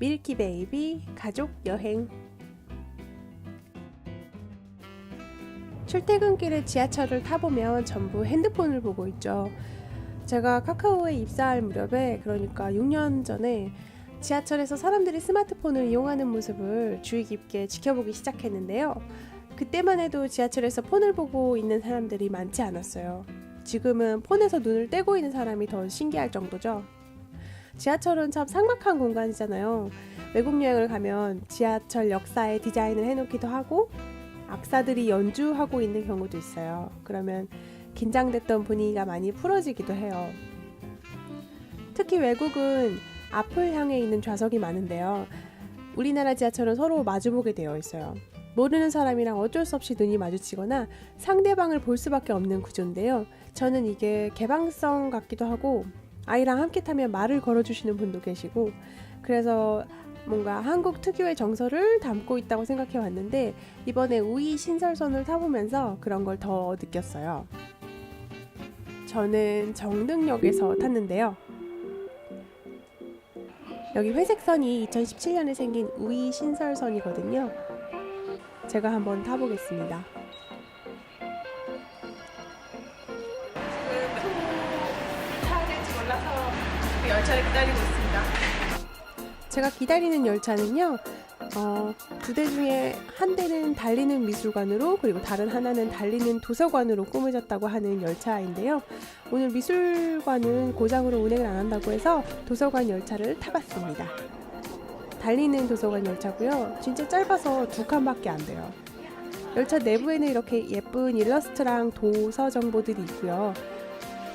밀키 베이비 가족 여행 출퇴근길에 지하철을 타보면 전부 핸드폰을 보고 있죠. 제가 카카오에 입사할 무렵에 그러니까 6년 전에 지하철에서 사람들이 스마트폰을 이용하는 모습을 주의 깊게 지켜보기 시작했는데요. 그때만 해도 지하철에서 폰을 보고 있는 사람들이 많지 않았어요. 지금은 폰에서 눈을 떼고 있는 사람이 더 신기할 정도죠. 지하철은 참 삭막한 공간이잖아요. 외국 여행을 가면 지하철 역사에 디자인을 해놓기도 하고 악사들이 연주하고 있는 경우도 있어요. 그러면 긴장됐던 분위기가 많이 풀어지기도 해요. 특히 외국은 앞을 향해 있는 좌석이 많은데요. 우리나라 지하철은 서로 마주보게 되어 있어요. 모르는 사람이랑 어쩔 수 없이 눈이 마주치거나 상대방을 볼 수밖에 없는 구조인데요. 저는 이게 개방성 같기도 하고 아이랑 함께 타면 말을 걸어주시는 분도 계시고 그래서 뭔가 한국 특유의 정서를 담고 있다고 생각해 왔는데 이번에 우이 신설선을 타보면서 그런 걸 더 느꼈어요. 저는 정릉역에서 탔는데요. 여기 회색 선이 2017년에 생긴 우이 신설선이거든요. 제가 한번 타보겠습니다. 열차를 기다리고 있습니다. 제가 기다리는 열차는요, 어, 두 대 중에 한 대는 달리는 미술관으로 그리고 다른 하나는 달리는 도서관으로 꾸며졌다고 하는 열차인데요. 오늘 미술관은 고장으로 운행을 안 한다고 해서 도서관 열차를 타봤습니다. 달리는 도서관 열차고요. 진짜 짧아서 두 칸밖에 안 돼요. 열차 내부에는 이렇게 예쁜 일러스트랑 도서 정보들이 있고요.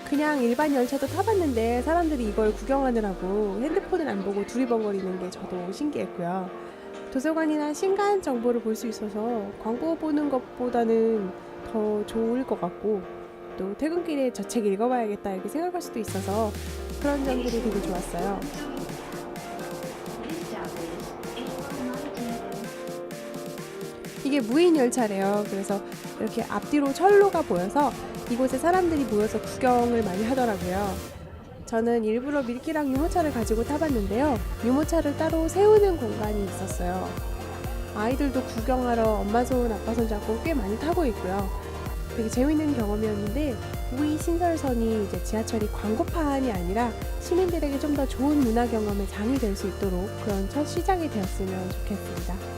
그냥 일반 열차도 타봤는데 사람들이 이걸 구경하느라고 핸드폰을 안 보고 두리번거리는 게 저도 신기했고요. 도서관이나 신간 정보를 볼 수 있어서 광고 보는 것보다는 더 좋을 것 같고 또 퇴근길에 저 책 읽어봐야겠다 이렇게 생각할 수도 있어서 그런 점들이 되게 좋았어요. 이게 무인 열차래요. 그래서 이렇게 앞뒤로 철로가 보여서 이곳에 사람들이 모여서 구경을 많이 하더라고요. 저는 일부러 밀키랑 유모차를 가지고 타봤는데요. 유모차를 따로 세우는 공간이 있었어요. 아이들도 구경하러 엄마 손, 아빠 손 잡고 꽤 많이 타고 있고요. 되게 재밌는 경험이었는데 우리 신설선이 이제 지하철이 광고판이 아니라 시민들에게 좀 더 좋은 문화 경험의 장이 될 수 있도록 그런 첫 시작이 되었으면 좋겠습니다.